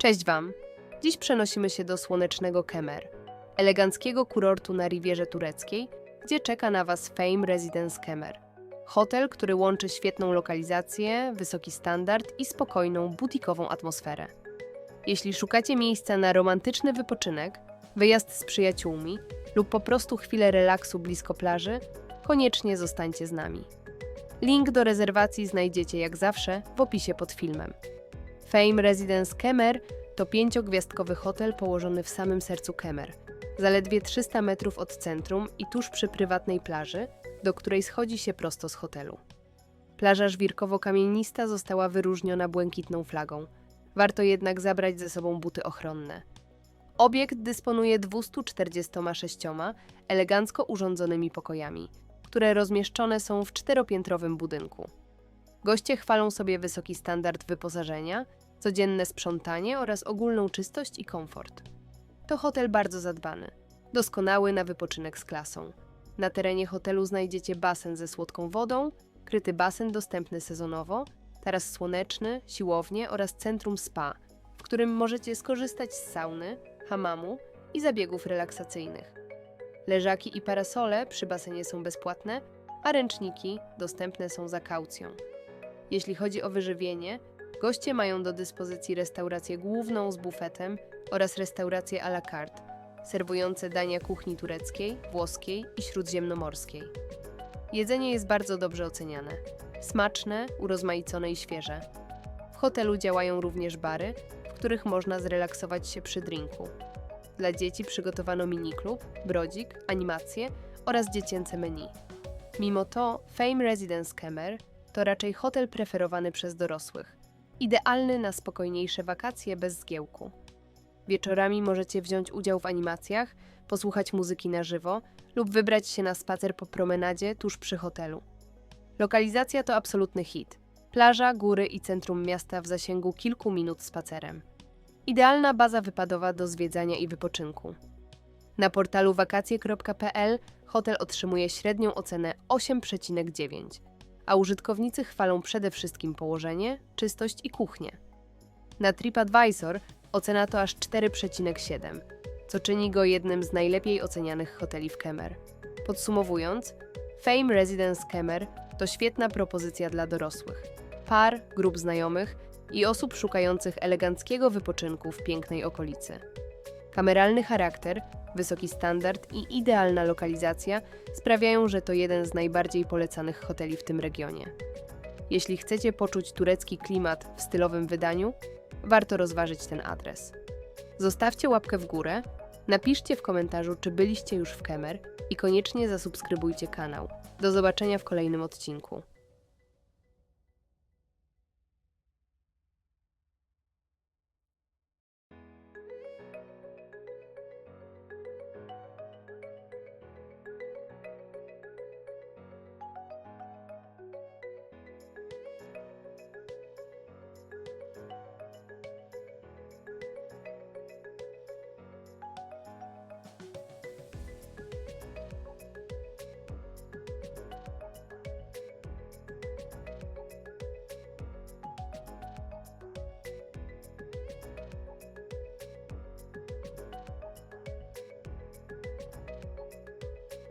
Cześć Wam! Dziś przenosimy się do słonecznego Kemer, eleganckiego kurortu na Riwierze Tureckiej, gdzie czeka na Was Fame Residence Kemer. Hotel, który łączy świetną lokalizację, wysoki standard i spokojną, butikową atmosferę. Jeśli szukacie miejsca na romantyczny wypoczynek, wyjazd z przyjaciółmi lub po prostu chwilę relaksu blisko plaży, koniecznie zostańcie z nami. Link do rezerwacji znajdziecie jak zawsze w opisie pod filmem. Fame Residence Kemer to pięciogwiazdkowy hotel położony w samym sercu Kemer, zaledwie 300 metrów od centrum i tuż przy prywatnej plaży, do której schodzi się prosto z hotelu. Plaża żwirkowo-kamienista została wyróżniona błękitną flagą. Warto jednak zabrać ze sobą buty ochronne. Obiekt dysponuje 246 elegancko urządzonymi pokojami, które rozmieszczone są w czteropiętrowym budynku. Goście chwalą sobie wysoki standard wyposażenia, codzienne sprzątanie oraz ogólną czystość i komfort. To hotel bardzo zadbany, doskonały na wypoczynek z klasą. Na terenie hotelu znajdziecie basen ze słodką wodą, kryty basen dostępny sezonowo, taras słoneczny, siłownię oraz centrum spa, w którym możecie skorzystać z sauny, hamamu i zabiegów relaksacyjnych. Leżaki i parasole przy basenie są bezpłatne, a ręczniki dostępne są za kaucją. Jeśli chodzi o wyżywienie, goście mają do dyspozycji restaurację główną z bufetem oraz restauracje à la carte, serwujące dania kuchni tureckiej, włoskiej i śródziemnomorskiej. Jedzenie jest bardzo dobrze oceniane. Smaczne, urozmaicone i świeże. W hotelu działają również bary, w których można zrelaksować się przy drinku. Dla dzieci przygotowano miniklub, brodzik, animacje oraz dziecięce menu. Mimo to Fame Residence Kemer to raczej hotel preferowany przez dorosłych. Idealny na spokojniejsze wakacje bez zgiełku. Wieczorami możecie wziąć udział w animacjach, posłuchać muzyki na żywo lub wybrać się na spacer po promenadzie tuż przy hotelu. Lokalizacja to absolutny hit. Plaża, góry i centrum miasta w zasięgu kilku minut spacerem. Idealna baza wypadowa do zwiedzania i wypoczynku. Na portalu wakacje.pl hotel otrzymuje średnią ocenę 8,9, a użytkownicy chwalą przede wszystkim położenie, czystość i kuchnię. Na TripAdvisor ocena to aż 4,7, co czyni go jednym z najlepiej ocenianych hoteli w Kemer. Podsumowując, Fame Residence Kemer to świetna propozycja dla dorosłych, par, grup znajomych i osób szukających eleganckiego wypoczynku w pięknej okolicy. Kameralny charakter, wysoki standard i idealna lokalizacja sprawiają, że to jeden z najbardziej polecanych hoteli w tym regionie. Jeśli chcecie poczuć turecki klimat w stylowym wydaniu, warto rozważyć ten adres. Zostawcie łapkę w górę, napiszcie w komentarzu, czy byliście już w Kemer i koniecznie zasubskrybujcie kanał. Do zobaczenia w kolejnym odcinku.